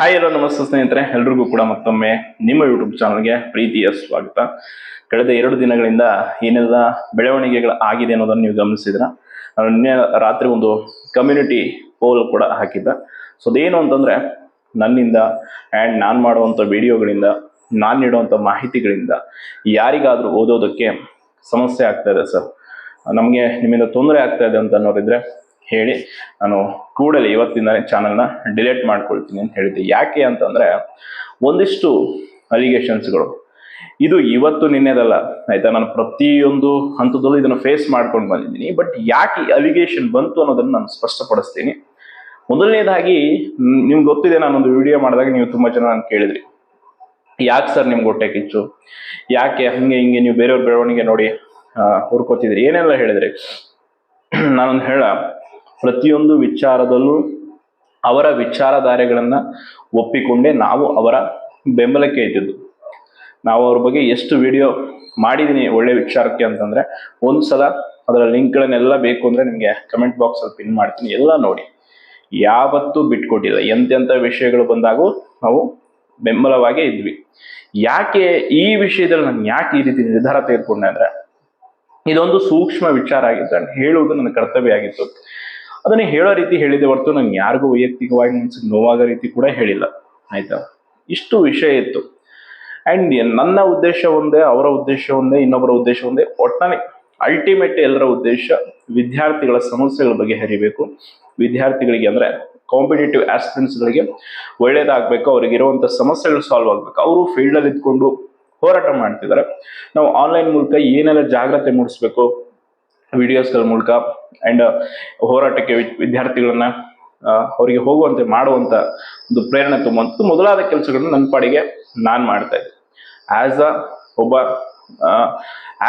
Hi ಎಲ್ಲೋ ನಮಸ್ತೆ ಸ್ನೇಹಿತರೆ. ಎಲ್ರಿಗೂ ಕೂಡ ಮತ್ತೊಮ್ಮೆ ನಿಮ್ಮ ಯೂಟ್ಯೂಬ್ ಚಾನಲ್ಗೆ ಪ್ರೀತಿಯ ಸ್ವಾಗತ. ಕಳೆದ ಎರಡು ದಿನಗಳಿಂದ ಏನೆಲ್ಲ ಬೆಳವಣಿಗೆಗಳು ಆಗಿದೆ ಅನ್ನೋದನ್ನು ನೀವು ಗಮನಿಸಿದ್ರ? ನಾನು ನಿನ್ನೆ ರಾತ್ರಿ ಒಂದು ಕಮ್ಯುನಿಟಿ ಪೋಲ್ ಕೂಡ ಹಾಕಿದ್ದ. ಸೊ ಅದೇನು ಅಂತಂದ್ರೆ, ನನ್ನಿಂದ ಆ್ಯಂಡ್ ನಾನು ಮಾಡುವಂಥ ವಿಡಿಯೋಗಳಿಂದ ನಾನು ನೀಡುವಂಥ ಮಾಹಿತಿಗಳಿಂದ ಯಾರಿಗಾದರೂ ಓದೋದಕ್ಕೆ ಸಮಸ್ಯೆ ಆಗ್ತಾ ಇದೆ ಸರ್ ನಮಗೆ ನಿಮ್ಮಿಂದ ತೊಂದರೆ ಆಗ್ತಾ ಇದೆ ಅಂತ ಅನ್ನೋರಿದ್ರೆ ಹೇಳಿ. ನಾನು ಕೂಡಲೇ ಇವತ್ತಿಂದಾನೇ ಚಾನಲ್ನ ಡಿಲೀಟ್ ಮಾಡ್ಕೊಳ್ತೀನಿ ಅಂತ ಹೇಳಿದ್ದೆ. ಯಾಕೆ ಅಂತಂದರೆ ಒಂದಿಷ್ಟು ಅಲಿಗೇಷನ್ಸ್ಗಳು ಇದು ಇವತ್ತು ನಿನ್ನೆದಲ್ಲ, ಆಯಿತಾ? ನಾನು ಪ್ರತಿಯೊಂದು ಹಂತದಲ್ಲೂ ಇದನ್ನು ಫೇಸ್ ಮಾಡ್ಕೊಂಡು ಬಂದಿದ್ದೀನಿ. ಬಟ್ ಯಾಕೆ ಅಲಿಗೇಷನ್ ಬಂತು ಅನ್ನೋದನ್ನು ನಾನು ಸ್ಪಷ್ಟಪಡಿಸ್ತೀನಿ. ಮೊದಲನೇದಾಗಿ ನಿಮ್ಗೆ ಗೊತ್ತಿದೆ, ನಾನೊಂದು ವಿಡಿಯೋ ಮಾಡಿದಾಗ ನೀವು ತುಂಬ ಜನ ನಾನು ಕೇಳಿದ್ರಿ. ಯಾಕೆ ಸರ್ ನಿಮ್ಗೆ ಹೊಟ್ಟೆ ಕಿಚ್ಚು? ಯಾಕೆ ಹಂಗೆ ಹಿಂಗೆ ನೀವು ಬೇರೆಯವ್ರ ಬೆಳವಣಿಗೆ ನೋಡಿ ಹುರ್ಕೋತಿದ್ರಿ? ಏನೆಲ್ಲ ಹೇಳಿದ್ರಿ? ನಾನೊಂದು ಹೇಳ ಪ್ರತಿಯೊಂದು ವಿಚಾರದಲ್ಲೂ ಅವರ ವಿಚಾರಧಾರೆಗಳನ್ನು ಒಪ್ಪಿಕೊಂಡೇ ನಾವು ಅವರ ಬೆಂಬಲಕ್ಕೆ ಇದ್ದಿದ್ದು. ನಾವು ಅವ್ರ ಬಗ್ಗೆ ಎಷ್ಟು ವಿಡಿಯೋ ಮಾಡಿದ್ದೀನಿ ಒಳ್ಳೆ ವಿಚಾರಕ್ಕೆ ಅಂತಂದರೆ, ಒಂದು ಸಲ ಅದರ ಲಿಂಕ್ಗಳನ್ನೆಲ್ಲ ಬೇಕು ಅಂದರೆ ನಿಮಗೆ ಕಮೆಂಟ್ ಬಾಕ್ಸ್ ಅಲ್ಲಿ ಪಿನ್ ಮಾಡ್ತೀನಿ. ಎಲ್ಲ ನೋಡಿ. ಯಾವತ್ತೂ ಬಿಟ್ಕೊಟ್ಟಿಲ್ಲ. ಎಂತೆಂಥ ವಿಷಯಗಳು ಬಂದಾಗೂ ನಾವು ಬೆಂಬಲವಾಗೇ ಇದ್ವಿ. ಯಾಕೆ ಈ ವಿಷಯದಲ್ಲಿ ನಾನು ಯಾಕೆ ಈ ರೀತಿ ನಿರ್ಧಾರ ತೆಗೆದುಕೊಂಡೆ ಅಂದರೆ, ಇದೊಂದು ಸೂಕ್ಷ್ಮ ವಿಚಾರ ಆಗಿತ್ತು. ಹೇಳುವುದು ನನ್ನ ಕರ್ತವ್ಯ ಆಗಿತ್ತು. ಅದನ್ನ ಹೇಳೋ ರೀತಿ ಹೇಳಿದೆ ಹೊರತು ನಂಗೆ ಯಾರಿಗೂ ವೈಯಕ್ತಿಕವಾಗಿ ಮನ್ಸಿಗೆ ನೋವಾಗೋ ರೀತಿ ಕೂಡ ಹೇಳಿಲ್ಲ. ಆಯ್ತಾ? ಇಷ್ಟು ವಿಷಯ ಇತ್ತು. ಅಂಡ್ ನನ್ನ ಉದ್ದೇಶ ಒಂದೇ, ಅವರ ಉದ್ದೇಶ ಒಂದೇ, ಇನ್ನೊಬ್ಬರ ಉದ್ದೇಶ ಒಂದೇ. ಒಟ್ಟಾರೆ ಅಲ್ಟಿಮೇಟ್ ಎಲ್ಲರ ಉದ್ದೇಶ ವಿದ್ಯಾರ್ಥಿಗಳ ಸಮಸ್ಯೆಗಳ ಬಗ್ಗೆ ಹರಿಬೇಕು. ವಿದ್ಯಾರ್ಥಿಗಳಿಗೆ ಅಂದ್ರೆ ಕಾಂಪಿಟೇಟಿವ್ ಗಳಿಗೆ ಒಳ್ಳೇದಾಗಬೇಕು, ಅವ್ರಿಗೆ ಇರುವಂತ ಸಮಸ್ಯೆಗಳು ಸಾಲ್ವ್ ಆಗಬೇಕು. ಅವರು ಫೀಲ್ಡ್ ಅಲ್ಲಿ ಇದ್ಕೊಂಡು ಹೋರಾಟ ಮಾಡ್ತಿದ್ದಾರೆ. ನಾವು ಆನ್ಲೈನ್ ಮೂಲಕ ಏನೆಲ್ಲ ಜಾಗ್ರತೆ ಮೂಡಿಸ್ಬೇಕು? ವಿಡಿಯೋಸ್ಗಳ ಮೂಲಕ ಅಂಡ್ ಹೋರಾಟಕ್ಕೆ ವಿದ್ಯಾರ್ಥಿಗಳನ್ನ ಅವರಿಗೆ ಹೋಗುವಂತೆ ಮಾಡುವಂತ ಒಂದು ಪ್ರೇರಣೆ ತುಂಬುವಂಥದ್ದು ಮೊದಲಾದ ಕೆಲಸಗಳನ್ನ ನನ್ನ ಪಾಡಿಗೆ ನಾನು ಮಾಡ್ತಾ ಇದ್ದೆ. ಆಸ್ ಅ ಒಬ್ಬ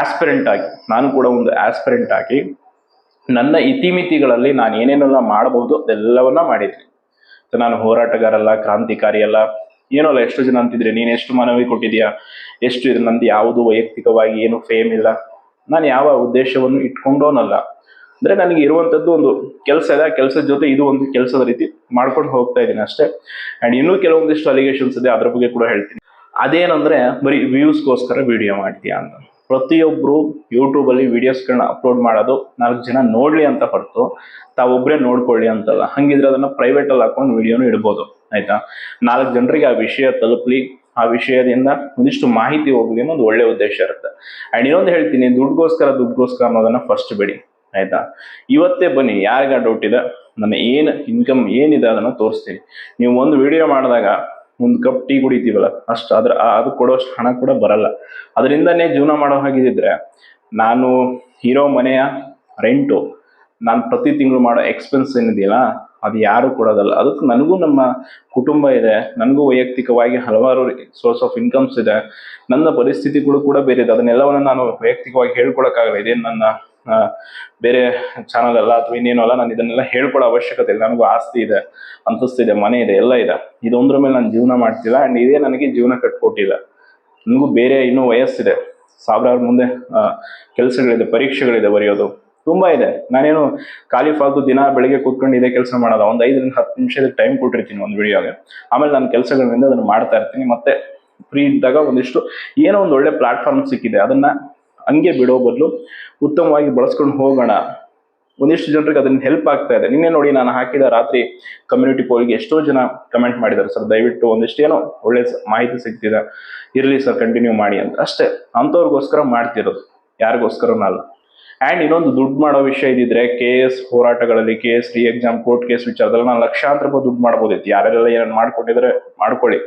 ಆಸ್ಪಿರೆಂಟ್ ಆಗಿ, ನಾನು ಕೂಡ ಒಂದು ಆಸ್ಪಿರೆಂಟ್ ಆಗಿ, ನನ್ನ ಇತಿಮಿತಿಗಳಲ್ಲಿ ನಾನು ಏನೇನೆಲ್ಲ ಮಾಡಬಹುದು ಅದೆಲ್ಲವನ್ನ ಮಾಡಿದ್ವಿ ನಾನು ಹೋರಾಟಗಾರಲ್ಲ ಕ್ರಾಂತಿಕಾರಿ ಅಲ್ಲ ಏನೋ ಅಲ್ಲ ಎಷ್ಟು ಜನ ಅಂತಿದ್ರೆ ನೀನು ಎಷ್ಟು ಮನವಿ ಕೊಟ್ಟಿದ್ಯಾ, ಎಷ್ಟು ಇದು ನಂದು ಯಾವುದು ವೈಯಕ್ತಿಕವಾಗಿ ಏನು ಫೇಮ್ ಇಲ್ಲ ನಾನು ಯಾವ ಉದ್ದೇಶವನ್ನು ಇಟ್ಕೊಂಡೋನಲ್ಲ ಅಂದ್ರೆ ನನಗೆ ಇರುವಂತದ್ದು ಒಂದು ಕೆಲಸ ಇದೆ, ಆ ಕೆಲಸದ ಜೊತೆ ಇದು ಒಂದು ಕೆಲಸದ ರೀತಿ ಮಾಡ್ಕೊಂಡು ಹೋಗ್ತಾ ಇದ್ದೀನಿ ಅಷ್ಟೇ. ಅಂಡ್ ಇನ್ನೂ ಕೆಲವೊಂದಿಷ್ಟು ಅಲಿಗೇಷನ್ಸ್ ಇದೆ, ಅದ್ರ ಬಗ್ಗೆ ಕೂಡ ಹೇಳ್ತೀನಿ. ಅದೇನಂದ್ರೆ, ಬರೀ ವ್ಯೂಸ್ಗೋಸ್ಕರ ವಿಡಿಯೋ ಮಾಡ್ತೀಯಾ ಅಂತ. ಪ್ರತಿಯೊಬ್ರು ಯೂಟ್ಯೂಬಲ್ಲಿ ವಿಡಿಯೋಸ್ಗಳನ್ನ ಅಪ್ಲೋಡ್ ಮಾಡೋದು ನಾಲ್ಕು ಜನ ನೋಡ್ಲಿ ಅಂತ ಹೊರತು ತಾವೊಬ್ಬರೇ ನೋಡ್ಕೊಳ್ಳಿ ಅಂತಲ್ಲ. ಹಂಗಿದ್ರೆ ಅದನ್ನ ಪ್ರೈವೇಟ್ ಅಲ್ಲಿ ಹಾಕೊಂಡು ವಿಡಿಯೋನು ಇಡ್ಬೋದು, ಆಯಿತಾ? ನಾಲ್ಕು ಜನರಿಗೆ ಆ ವಿಷಯ ತಲುಪಲಿ ಆ ವಿಷಯದಿಂದ ಒಂದಿಷ್ಟು ಮಾಹಿತಿ ಹೋಗ್ಲಿ ಒಂದು ಒಳ್ಳೆ ಉದ್ದೇಶ ಇರುತ್ತೆ. ಅಂಡ್ ಇನ್ನೊಂದು ಹೇಳ್ತೀನಿ ದುಡ್ಗೋಸ್ಕರ ದುಡ್ಗೋಸ್ಕರ ಅನ್ನೋದನ್ನ ಫಸ್ಟ್ ಬಿಡಿ, ಆಯ್ತಾ? ಇವತ್ತೇ ಬನ್ನಿ ಯಾರಿಗ ಡೌಟ್ ಇದೆ, ನನ್ನ ಏನು ಇನ್ಕಮ್ ಏನಿದೆ ಅದನ್ನ ತೋರಿಸ್ತೀನಿ. ನೀವು ಒಂದು ವಿಡಿಯೋ ಮಾಡಿದಾಗ ಒಂದು ಕಪ್ ಟೀ ಕುಡಿತೀವಲ್ಲ, ಅಷ್ಟು ಅದ್ರ ಅದು ಕೊಡೋಷ್ಟು ಹಣ ಕೂಡ ಬರಲ್ಲ. ಅದರಿಂದನೇ ಜೀವನ ಮಾಡೋ ಹಾಗಿದ್ರೆ ನಾನು ಇರೋ ಮನೆಯ ರೆಂಟು ನಾನು ಪ್ರತಿ ತಿಂಗಳು ಮಾಡೋ ಎಕ್ಸ್ಪೆನ್ಸ್ ಏನಿದೆಯಲ್ಲ ಅದು ಯಾರು ಕೊಡೋದಲ್ಲ. ಅದಕ್ಕೆ ನನಗೂ ನಮ್ಮ ಕುಟುಂಬ ಇದೆ. ನನಗೂ ವೈಯಕ್ತಿಕವಾಗಿ ಹಲವಾರು ಸೋರ್ಸ್ ಆಫ್ ಇನ್ಕಮ್ಸ್ ಇದೆ. ನನ್ನ ಪರಿಸ್ಥಿತಿಗಳು ಕೂಡ ಬೇರೆ ಇದೆ. ಅದನ್ನೆಲ್ಲವನ್ನು ನಾನು ವೈಯಕ್ತಿಕವಾಗಿ ಹೇಳ್ಕೊಳಕ್ಕಾಗಲ್ಲ. ಇದೇನು ನನ್ನ ಬೇರೆ ಚಾನಲ್ ಅಲ್ಲ ಅಥವಾ ಇನ್ನೇನು ಅಲ್ಲ. ನಾನು ಇದನ್ನೆಲ್ಲ ಹೇಳ್ಕೊಡೋ ಅವಶ್ಯಕತೆ ಇಲ್ಲ. ನನಗೂ ಆಸ್ತಿ ಇದೆ, ಅಂತಸ್ತಿದೆ, ಮನೆ ಇದೆ, ಎಲ್ಲ ಇದೆ. ಇದೊಂದ್ರ ಮೇಲೆ ನಾನು ಜೀವನ ಮಾಡ್ತಿಲ್ಲ. ಅಂಡ್ ಇದೇ ನನಗೆ ಜೀವನ ಕಟ್ಕೊಟ್ಟಿಲ್ಲ ನನಗೂ ಬೇರೆ ಇನ್ನೂ ವಯಸ್ಸಿದೆ. ಸಾವಿರಾರು ಮುಂದೆ ಕೆಲಸಗಳಿದೆ, ಪರೀಕ್ಷೆಗಳಿದೆ ಬರೆಯೋದು. ತುಂಬಾ ಇದೆ. ನಾನೇನು ಖಾಲಿ ಫಾಲ್ತು ದಿನ ಬೆಳಿಗ್ಗೆ ಕೂತ್ಕೊಂಡು ಇದೇ ಕೆಲಸ ಮಾಡೋದ? ಒಂದು ಐದರಿಂದ ಹತ್ತು ನಿಮಿಷದ ಟೈಮ್ ಕೊಟ್ಟಿರ್ತೀನಿ ಒಂದು ವಿಡಿಯೋಗೆ. ಆಮೇಲೆ ನಾನು ಕೆಲಸಗಳಿಂದ ಅದನ್ನು ಮಾಡ್ತಾ ಇರ್ತೀನಿ. ಮತ್ತೆ ಫ್ರೀ ಇದ್ದಾಗ ಒಂದಿಷ್ಟು ಏನೋ ಒಂದು ಒಳ್ಳೆ ಪ್ಲಾಟ್ಫಾರ್ಮ್ ಸಿಕ್ಕಿದೆ. ಅದನ್ನ ಹಂಗೆ ಬಿಡೋ ಬದಲು ಉತ್ತಮವಾಗಿ ಬಳಸ್ಕೊಂಡು ಹೋಗೋಣ. ಒಂದಿಷ್ಟು ಜನರಿಗೆ ಅದನ್ನ ಹೆಲ್ಪ್ ಆಗ್ತಾ ಇದೆ. ನಿನ್ನೆ ನೋಡಿ ನಾನು ಹಾಕಿದ ರಾತ್ರಿ ಕಮ್ಯುನಿಟಿ ಪೋಲ್ಗೆ ಎಷ್ಟೋ ಜನ ಕಮೆಂಟ್ ಮಾಡಿದ್ದಾರೆ. ಸರ್, ದಯವಿಟ್ಟು ಒಂದಿಷ್ಟು ಏನೋ ಒಳ್ಳೆ ಮಾಹಿತಿ ಸಿಗ್ತಿದೆ. ಇರ್ಲಿ ಸರ್ ಕಂಟಿನ್ಯೂ ಮಾಡಿ ಅಂತ. ಅಷ್ಟೇ. ಅಂಥವ್ರಿಗೋಸ್ಕರ ಮಾಡ್ತಿರೋದು. ಯಾರಿಗೋಸ್ಕರನೂ ಅಲ್ಲ. ಆ್ಯಂಡ್ ಇನ್ನೊಂದು ದುಡ್ಡು ಮಾಡೋ ವಿಷಯ ಇದ್ದಿದ್ರೆ K S ಹೋರಾಟಗಳಲ್ಲಿ K S D exam court case ವಿಚಾರದಲ್ಲಿ ನಾನು ಲಕ್ಷಾಂತರ ರೂಪಾಯಿ ದುಡ್ಡು ಮಾಡ್ಬೋದಿತ್ತು. ಯಾರೆಲ್ಲ ಏನೇನು ಮಾಡ್ಕೊಂಡಿದ್ರೆ ಮಾಡ್ಕೊಳ್ಳಿ.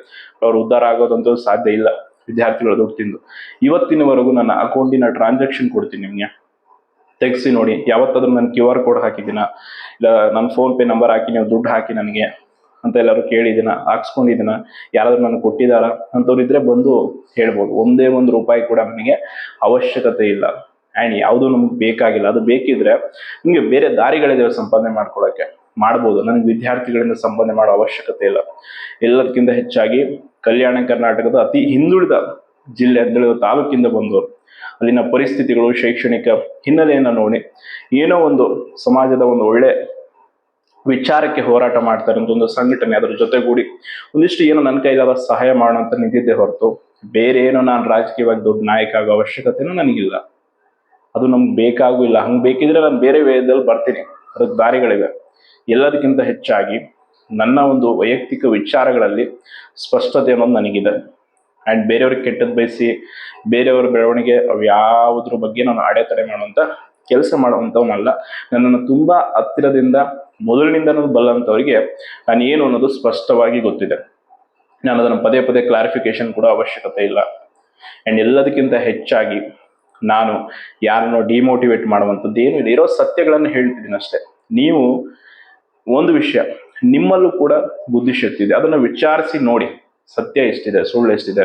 ಅವ್ರು ಉದ್ಧಾರ ಆಗೋದಂತೂ ಸಾಧ್ಯ ಇಲ್ಲ. ವಿದ್ಯಾರ್ಥಿಗಳು ದುಡ್ಡು ತಿಂದು. ಇವತ್ತಿನವರೆಗೂ ನನ್ನ ಅಕೌಂಟಿನ ಟ್ರಾನ್ಸಾಕ್ಷನ್ ಕೊಡ್ತೀನಿ ನಿಮಗೆ. ತೆಗ್ಸಿ ನೋಡಿ. ಯಾವತ್ತಾದ್ರೂ ನಾನು ಕ್ಯೂ ಆರ್ ಕೋಡ್ ಹಾಕಿದ್ದೀನ? ಇಲ್ಲ ನನ್ನ ಫೋನ್ ಪೇ ನಂಬರ್ ಹಾಕಿ, ನೀವು ದುಡ್ಡು ಹಾಕಿ ನನಗೆ ಅಂತ ಎಲ್ಲರೂ ಕೇಳಿದ್ದೀನ? ಹಾಕ್ಸ್ಕೊಂಡಿದ್ದೀನ? ಯಾರಾದರೂ ನನಗೆ ಕೊಟ್ಟಿದ್ದಾರಾ? ಅಂಥವ್ರು ಬಂದು ಹೇಳ್ಬೋದು. ಒಂದೇ ಒಂದು ರೂಪಾಯಿ ಕೂಡ ನನಗೆ ಅವಶ್ಯಕತೆ ಇಲ್ಲ. ಆ್ಯಂಡ್ ಯಾವುದು ನಮ್ಗೆ ಬೇಕಾಗಿಲ್ಲ. ಅದು ಬೇಕಿದ್ರೆ ನಿಮಗೆ ಬೇರೆ ದಾರಿಗಳಿದಾವೆ ಸಂಪಾದನೆ ಮಾಡ್ಕೊಳ್ಳೋಕ್ಕೆ ಮಾಡ್ಬೋದು. ನನಗೆ ವಿದ್ಯಾರ್ಥಿಗಳಿಂದ ಸಂಪಾದನೆ ಮಾಡೋ ಅವಶ್ಯಕತೆ ಇಲ್ಲ. ಎಲ್ಲದಕ್ಕಿಂತ ಹೆಚ್ಚಾಗಿ ಕಲ್ಯಾಣ ಕರ್ನಾಟಕದ ಅತಿ ಹಿಂದುಳಿದ ಜಿಲ್ಲೆ ಹಿಂದುಳಿದ ತಾಲೂಕಿಂದ ಬಂದವರು. ಅಲ್ಲಿನ ಪರಿಸ್ಥಿತಿಗಳು, ಶೈಕ್ಷಣಿಕ ಹಿನ್ನೆಲೆಯನ್ನು ನೋಡಿ. ಏನೋ ಒಂದು ಸಮಾಜದ ಒಂದು ಒಳ್ಳೆ ವಿಚಾರಕ್ಕೆ ಹೋರಾಟ ಮಾಡ್ತಾರೆ ಅಂತ ಒಂದು ಸಂಘಟನೆ ಅದರ ಜೊತೆಗೂಡಿ. ಒಂದಿಷ್ಟು ಏನೋ ನನ್ನ ಕೈಲಾದ ಸಹಾಯ ಮಾಡೋಣ ಅಂತ ನಿಂತಿದ್ದೆ ಹೊರತು ಬೇರೆ ಏನೋ ನಾನು ರಾಜಕೀಯವಾಗಿ ದೊಡ್ಡ ನಾಯಕ ಆಗೋ ಅವಶ್ಯಕತೆನೂ ನನಗಿಲ್ಲ. ಅದು ನಮ್ಗೆ ಬೇಕಾಗೂ ಇಲ್ಲ ಹಂಗೆ ಬೇಕಿದ್ರೆ ನಾನು ಬೇರೆ ವೇದದಲ್ಲಿ ಬರ್ತೀನಿ. ಅದಕ್ಕೆ ದಾರಿಗಳಿವೆ. ಎಲ್ಲದಕ್ಕಿಂತ ಹೆಚ್ಚಾಗಿ ನನ್ನ ಒಂದು ವೈಯಕ್ತಿಕ ವಿಚಾರಗಳಲ್ಲಿ ಸ್ಪಷ್ಟತೆ ಅನ್ನೋದು ನನಗಿದೆ. ಆ್ಯಂಡ್ ಬೇರೆಯವ್ರಿಗೆ ಕೆಟ್ಟದ್ದು ಬಯಸಿ, ಬೇರೆಯವರ ಬೆಳವಣಿಗೆ ಅವು ಯಾವುದ್ರ ಬಗ್ಗೆ ನಾನು ಅಡೆತಡೆ ಮಾಡುವಂಥ ಕೆಲಸ ಮಾಡುವಂಥವನ್ನಲ್ಲ ನನ್ನನ್ನು ತುಂಬ ಹತ್ತಿರದಿಂದ ಮೊದಲಿನಿಂದ ಬಲ್ಲಂಥವರಿಗೆ ನಾನು ಏನು ಅನ್ನೋದು ಸ್ಪಷ್ಟವಾಗಿ ಗೊತ್ತಿದೆ. ನಾನು ಅದನ್ನು ಪದೇ ಪದೇ ಕ್ಲಾರಿಫಿಕೇಶನ್ ಕೂಡ ಅವಶ್ಯಕತೆ ಇಲ್ಲ. ಆ್ಯಂಡ್ ಎಲ್ಲದಕ್ಕಿಂತ ಹೆಚ್ಚಾಗಿ ನಾನು ಯಾರನ್ನು ಡಿಮೋಟಿವೇಟ್ ಮಾಡುವಂಥದ್ದು ಏನು ಇದೆ ಇರೋ ಸತ್ಯಗಳನ್ನು ಹೇಳ್ತಿದ್ದೀನಿ ಅಷ್ಟೇ. ನೀವು ಒಂದು ವಿಷಯ, ನಿಮ್ಮಲ್ಲೂ ಕೂಡ ಬುದ್ಧಿಶಕ್ತಿ ಇದೆ. ಅದನ್ನು ವಿಚಾರಿಸಿ ನೋಡಿ. ಸತ್ಯ ಎಷ್ಟಿದೆ, ಸುಳ್ಳು ಎಷ್ಟಿದೆ?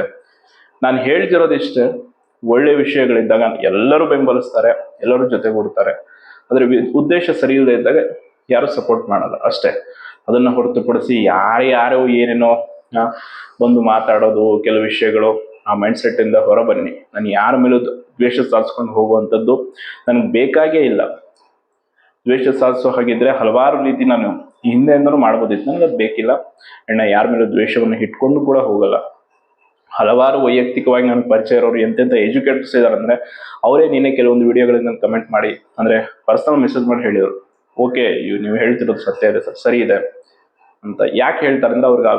ನಾನು ಹೇಳ್ತಿರೋದಿಷ್ಟೇ, ಒಳ್ಳೆ ವಿಷಯಗಳಿದ್ದಾಗ ಎಲ್ಲರೂ ಬೆಂಬಲಿಸ್ತಾರೆ, ಎಲ್ಲರೂ ಜೊತೆಗೂಡ್ತಾರೆ. ಅದರ ಉದ್ದೇಶ ಸರಿ ಇಲ್ಲದೆ ಇದ್ದಾಗ ಯಾರು ಸಪೋರ್ಟ್ ಮಾಡಲ್ಲ. ಅಷ್ಟೇ. ಅದನ್ನು ಹೊರತುಪಡಿಸಿ ಯಾರ್ಯಾರೋ ಏನೇನೋ ಬಂದು ಮಾತಾಡೋದು, ಕೆಲವು ವಿಷಯಗಳು, ಆ ಮೈಂಡ್ ಹೊರ ಬನ್ನಿ ನಾನು ಯಾರ ಮೇಲೂ ದ್ವೇಷ ಸಾಧಿಸ್ಕೊಂಡು ಹೋಗುವಂಥದ್ದು ನನಗೆ ಬೇಕಾಗೇ ಇಲ್ಲ. ದ್ವೇಷ ಸಾಧಿಸೋ ಹಾಗಿದ್ರೆ ಹಲವಾರು ರೀತಿ ನಾನು ಹಿಂದೆ ಮಾಡ್ಬೋದಿತ್ತು. ನನಗೆ ಅದು ಬೇಕಿಲ್ಲ. ಅಣ್ಣ, ಯಾರ ಮೇಲೂ ದ್ವೇಷವನ್ನು ಇಟ್ಕೊಂಡು ಕೂಡ ಹೋಗಲ್ಲ. ಹಲವಾರು ವೈಯಕ್ತಿಕವಾಗಿ ನನ್ನ ಪರಿಚಯ ಇರೋರು ಎಂತೆಂಥ ಎಜುಕೇಟರ್ಸ್ ಇದಾರೆ ಅಂದ್ರೆ ಅವರೇ ನೀನೇ ಕೆಲವೊಂದು ವಿಡಿಯೋಗಳಿಂದ ಕಮೆಂಟ್ ಮಾಡಿ, ಅಂದ್ರೆ ಪರ್ಸನಲ್ ಮೆಸೇಜ್ ಮಾಡಿ ಹೇಳಿದ್ರು. ಓಕೆ ನೀವು ಹೇಳ್ತಿರೋದು ಸತ್ಯ ಇದೆ ಸರ್, ಸರಿ ಇದೆ ಅಂತ. ಯಾಕೆ ಹೇಳ್ತಾರೆ ಅಂದ್ರೆ ಅವ್ರಿಗೆ ಆ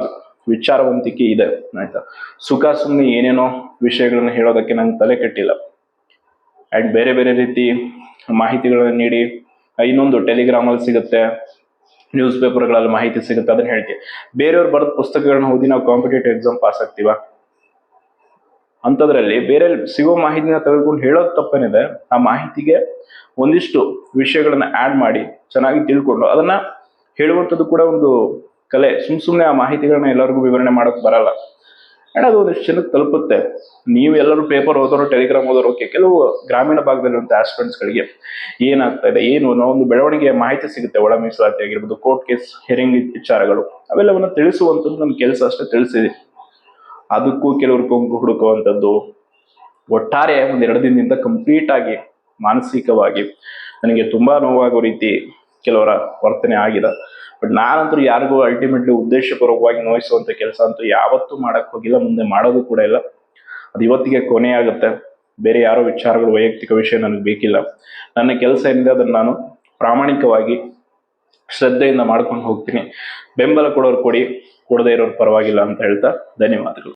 ವಿಚಾರವಂತಿಕೆ ಇದೆ, ಆಯ್ತಾ? ಸುಖ ಸುಮ್ಮನೆ ಏನೇನೋ ವಿಷಯಗಳನ್ನು ಹೇಳೋದಕ್ಕೆ ನಂಗೆ ತಲೆ ಕೆಟ್ಟಿಲ್ಲ. ಆ್ಯಂಡ್ ಬೇರೆ ಬೇರೆ ರೀತಿ ಮಾಹಿತಿಗಳನ್ನು ನೀಡಿ ಇನ್ನೊಂದು ಟೆಲಿಗ್ರಾಮಲ್ಲಿ ಸಿಗುತ್ತೆ ನ್ಯೂಸ್ ಪೇಪರ್ಗಳಲ್ಲಿ ಮಾಹಿತಿ ಸಿಗುತ್ತೆ, ಅದನ್ನ ಹೇಳ್ತೀವಿ. ಬೇರೆಯವ್ರು ಬರೆದ ಪುಸ್ತಕಗಳನ್ನ ಓದಿ ನಾವು ಕಾಂಪಿಟೇಟಿವ್ ಎಕ್ಸಾಮ್ ಪಾಸ್ ಆಗ್ತೀವ? ಅಂಥದ್ರಲ್ಲಿ ಬೇರೆ ಸಿಗೋ ಮಾಹಿತಿನ ತೆಗೆದುಕೊಂಡು ಹೇಳೋದು ತಪ್ಪೇನಿದೆ. ಆ ಮಾಹಿತಿಗೆ ಒಂದಿಷ್ಟು ವಿಷಯಗಳನ್ನ ಆ್ಯಡ್ ಮಾಡಿ, ಚೆನ್ನಾಗಿ ತಿಳ್ಕೊಂಡು, ಅದನ್ನ ಹೇಳುವಂಥದ್ದು ಕೂಡ ಒಂದು ಕಲೆ. ಸುಮ್ ಸುಮ್ಮನೆ ಆ ಮಾಹಿತಿಗಳನ್ನ ಎಲ್ಲರಿಗೂ ವಿವರಣೆ ಮಾಡೋಕೆ ಬರಲ್ಲ. ಆ್ಯಂಡ್ ಅದು ಒಂದಿಷ್ಟು ಜನಕ್ಕೆ ತಲುಪುತ್ತೆ. ನೀವು ಎಲ್ಲರೂ ಪೇಪರ್ ಓದೋರು ಟೆಲಿಗ್ರಾಮ್ ಓದೋರು ಓಕೆ ಕೆಲವು ಗ್ರಾಮೀಣ ಭಾಗದಲ್ಲಿರುವಂಥ ಆಸ್ಪಿರೆಂಟ್ಸ್ಗಳಿಗೆ ಏನಾಗ್ತಾ ಇದೆ, ಏನು ಒಂದು ಬೆಳವಣಿಗೆಯ ಮಾಹಿತಿ ಸಿಗುತ್ತೆ. ಒಳ ಮೀಸಲಾತಿ ಆಗಿರ್ಬೋದು ಕೋರ್ಟ್ ಕೇಸ್ ಹೆರಿಂಗ್ ವಿಚಾರಗಳು, ಅವೆಲ್ಲವನ್ನು ತಿಳಿಸುವಂಥದ್ದು ನನ್ನ ಕೆಲಸ ಅಷ್ಟೇ ತಿಳಿಸಿದೆ. ಅದಕ್ಕೂ ಕೆಲವರು ಕೊಂಕು ಹುಡುಕುವಂಥದ್ದು, ಒಟ್ಟಾರೆ ಒಂದು ಎರಡು ದಿನದಿಂದ ಕಂಪ್ಲೀಟ್ ಆಗಿ, ಮಾನಸಿಕವಾಗಿ, ನನಗೆ ತುಂಬಾ ನೋವಾಗೋ ರೀತಿ ಕೆಲವರ ವರ್ತನೆ ಆಗಿದೆ. ಬಟ್ ನಾನಂತೂ ಯಾರಿಗೂ ಅಲ್ಟಿಮೇಟ್ಲಿ ಉದ್ದೇಶಪೂರ್ವಕವಾಗಿ ನೋಯಿಸುವಂತ ಕೆಲಸ ಅಂತೂ ಯಾವತ್ತೂ ಮಾಡಕ್ ಹೋಗಿಲ್ಲ, ಮುಂದೆ ಮಾಡೋದು ಕೂಡ ಇಲ್ಲ. ಅದು ಇವತ್ತಿಗೆ ಕೊನೆ ಆಗುತ್ತೆ. ಬೇರೆ ಯಾರೋ ವಿಚಾರಗಳು, ವೈಯಕ್ತಿಕ ವಿಷಯ ನನಗೆ ಬೇಕಿಲ್ಲ. ನನ್ನ ಕೆಲಸ ಏನಿದೆ ಅದನ್ನು ನಾನು ಪ್ರಾಮಾಣಿಕವಾಗಿ ಶ್ರದ್ಧೆಯಿಂದ ಮಾಡ್ಕೊಂಡು ಹೋಗ್ತೀನಿ. ಬೆಂಬಲ ಕೊಡೋರು ಕೊಡಿ, ಕೊಡದೇ ಇರೋರು ಪರವಾಗಿಲ್ಲ ಅಂತ ಹೇಳ್ತಾ ಧನ್ಯವಾದಗಳು.